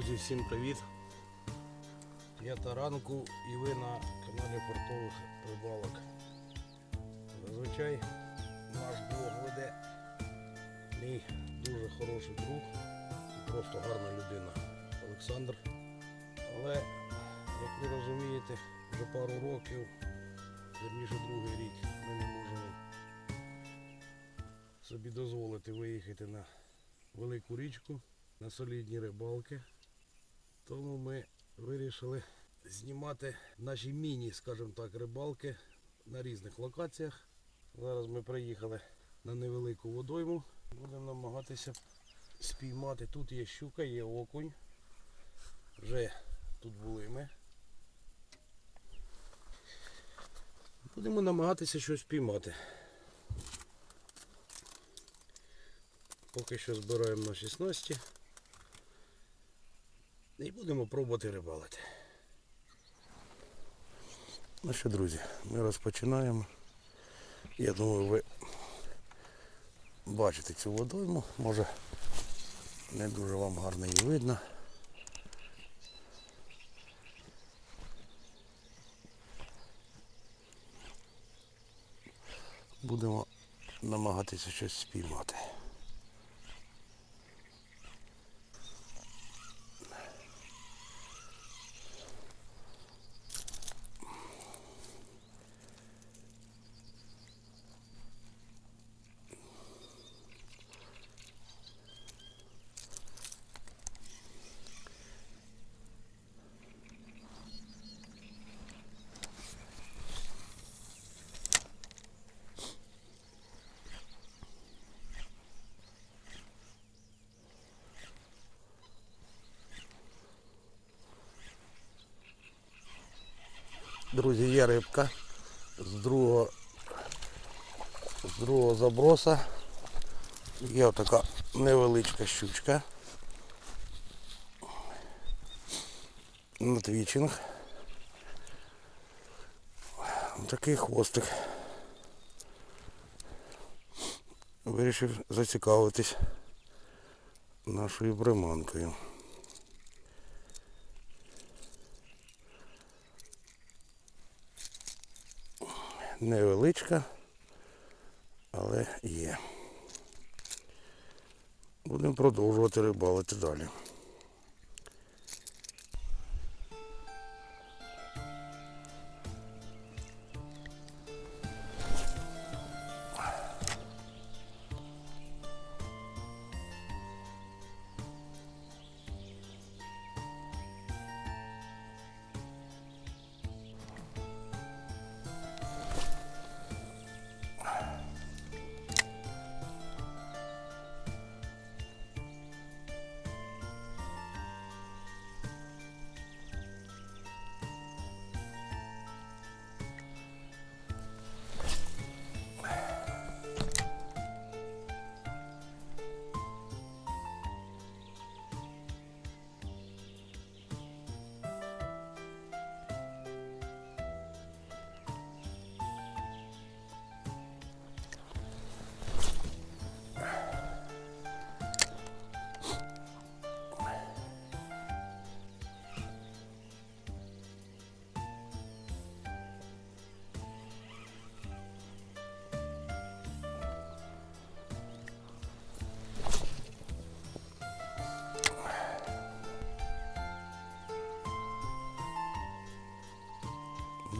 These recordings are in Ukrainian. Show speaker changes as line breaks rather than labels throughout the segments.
Друзі, всім привіт! П'ята ранку і ви на каналі Портових Рибалок. Зазвичай наш блог веде мій дуже хороший друг і просто гарна людина Олександр. Але, як ви розумієте, вже пару років, вірніше другий рік, ми не можемо собі дозволити виїхати на велику річку на солідні рибалки. Тому ми вирішили знімати наші міні, скажімо так, рибалки на різних локаціях. Зараз ми приїхали на невелику водойму. Будемо намагатися спіймати. Тут є щука, є окунь. Вже тут були ми. Будемо намагатися щось спіймати. Поки що збираємо наші снасті. І будемо пробувати рибалити. Ну що, друзі, ми розпочинаємо. Я думаю, ви бачите цю водойму. Може не дуже вам гарно її видно. Будемо намагатися щось спіймати. Друзі, є рибка з другого, з другого заброса. Є отака невеличка щучка. На твічинг. Такий хвостик. Вирішив зацікавитись нашою приманкою. Невеличка, але є. Будемо продовжувати рибалити далі.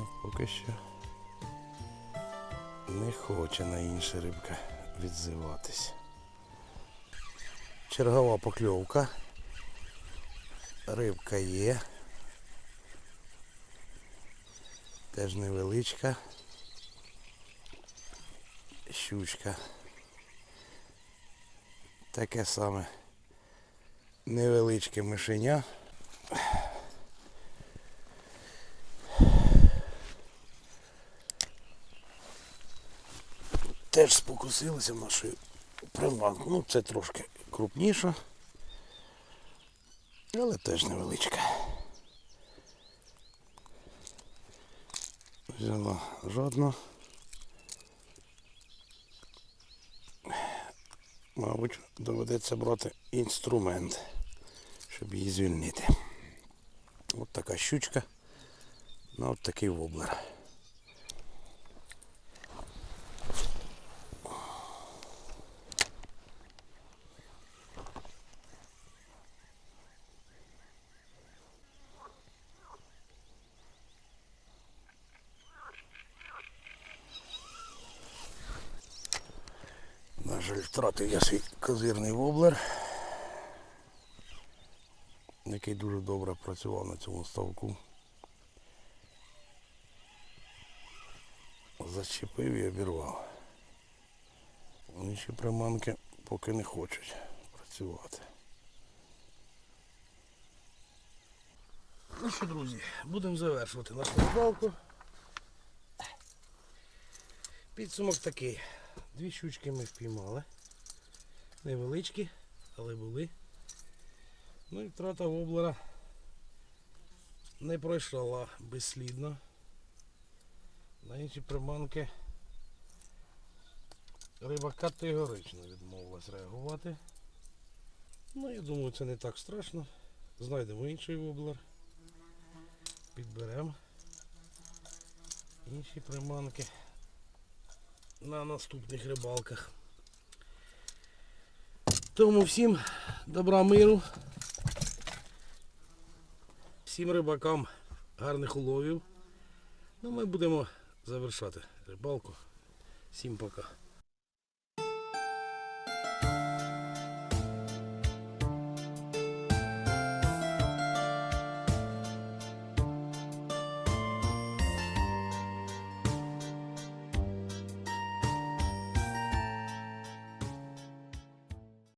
Ну, поки що не хоче на інша рибка відзиватись. Чергова покльовка. Рибка є. Теж невеличка. Щучка. Таке саме невеличке мишеня. Теж спокусилися нашою приманку. Ну, це трошки крупніша, але теж невеличка. Взяла жодно. Мабуть, доведеться брати інструмент, щоб її звільнити. От така щучка на от такий воблер. На жаль, втратив я свій козирний воблер, який дуже добре працював на цьому ставку. Зачепив і обірвав. Інші приманки поки не хочуть працювати. Ну що, друзі, будемо завершувати нашу рибалку. Підсумок такий. Дві щучки ми впіймали. Невеличкі, але були. Ну і втрата воблера не пройшла безслідно. На інші приманки риба категорично відмовилась реагувати. Ну, я думаю, це не так страшно. Знайдемо інший воблер. Підберемо інші приманки на наступних рибалках. Тому всім добра миру. Всім рибакам гарних уловів. Ну, ми будемо завершати рибалку. Всім пока.